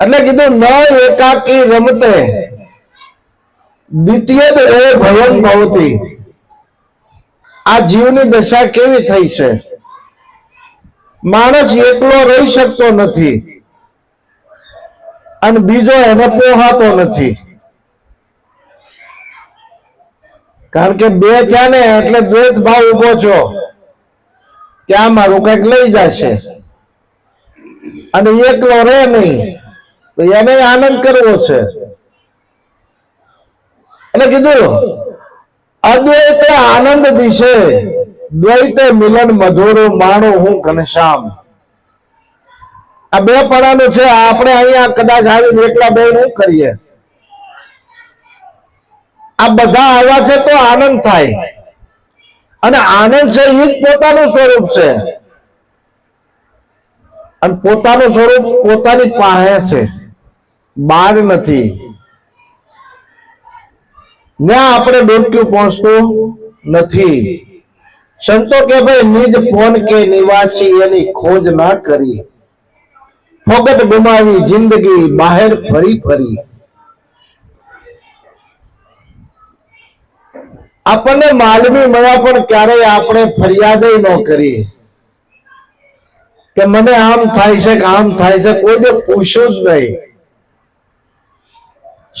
એટલે કીધું ન એકાકી રમતે દ્વિતીય એ ભવન ભવતી. આ જીવની દશા કેવી થઈ છે? માણસ એકલો રહી શકતો નથી અને બીજો એને પોહાતો નથી. કારણ કે બે થયા ને એટલે દ્વૈત ભાવ ઊભો છો કે આ મારું કંઈક લઈ જશે. અને એકલો રહે નહીં. તો એને આનંદ કરવો છે. એટલે કીધું, અદ્વૈત આનંદ દિશે, દ્વૈત મિલન મધુર માણો હું ઘનશ્યામ. આ બે પડાનું છે, આપણે અહીંયા કદાચ આવીને એકલા બે શું કરીએ. આ બધા આવ્યા છે તો આનંદ થાય. અને આનંદ છે એ પોતાનું સ્વરૂપ છે. અને પોતાનું સ્વરૂપ પોતાની પાસે છે. બહાર નથી. ત્યાં આપણે ડોક્યું પહોંચતું નથી. સંતો કે ભાઈ, નિજ ફોન કે નિવાસી એની ખોજ ના કરી. ફોગટ ગુમાવી જિંદગી બહાર ફરી ફરી. આપણને માલવી મળ્યા પણ ક્યારેય આપણે ફરિયાદ ન કરી. કે મને આમ થાય છે કે આમ થાય છે, કોઈ પૂછ્યું જ નહીં.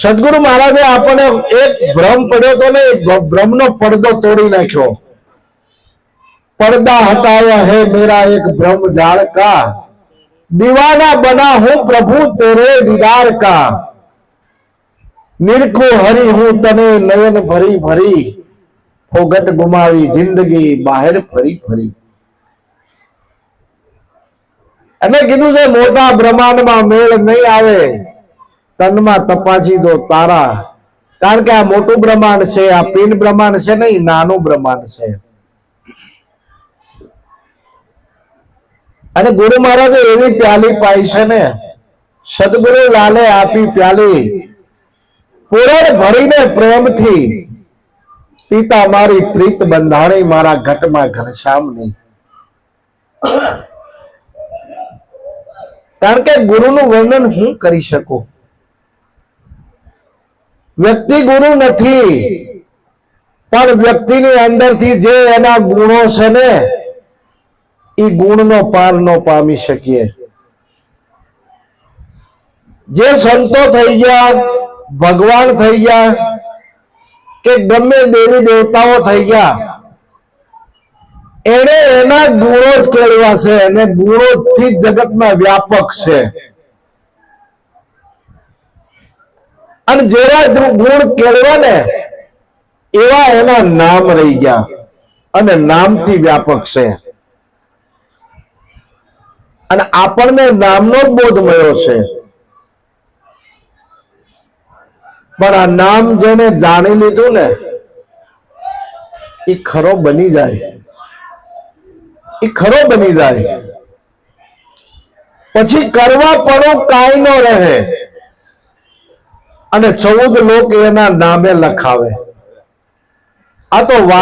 સદગુરુ મહારાજે આપણને એક ભ્રમ પડ્યો હતો ને ભ્રમનો પડદો તોડી નાખ્યો. પડદા હટાયા હે મેરા એક ભ્રમ જાળ કા બના હું પ્રભુ તેરે દીદાર કા નિરખું હરી હું તને નયન ભરી ભરી. ફોગટ ગુમાવી જિંદગી બહાર ફરી ફરી. એટલે કીધું છે, મોટા બ્રહ્માંડમાં મેળ નહીં આવે. તનમાં તપાસી દો તારા. કારણ કે આ મોટું બ્રહ્માંડ છે, આ પિંડ બ્રહ્માંડ છે નહીં, નાનું બ્રહ્માંડ છે. અને ગુરુ મહારાજે એવી પ્યાલી પાઈ છે ને, સદગુરુ લાલે આપી પ્યાલી. પૂરણ ભરીને પ્રેમથી, પિતા મારી પ્રીત બંધાણી મારા ઘટમાં ઘનશ્યામની. કારણ કે ગુરુનું વર્ણન હું કરી શકું? વ્યક્તિ ગુરુ નથી. પણ વ્યક્તિની અંદરથી જે એના ગુણો છે ને, એ ગુણનો પાર ન પામી શકીએ. જે સંતો થઈ ગયા, ભગવાન થઈ ગયા, કે ગમે દેવી દેવતાઓ થઈ ગયા એને એના ગુણો જ કેળવા છે અને ગુણોથી જ જગતમાં વ્યાપક છે. અને જેવા ગુણ કેળવા ને, એવા એના નામ રહી ગયા અને નામથી વ્યાપક છે. અને આપણને નામનો જ બોધ મળ્યો છે. પણ આ નામ જેને જાણી લીધું ને, એ ખરો બની જાય. એ ખરો બની જાય. પછી કરવા પણ કાંઈ ન રહે. અને ચૌદ લોક એના નામે લખાવે. આ તો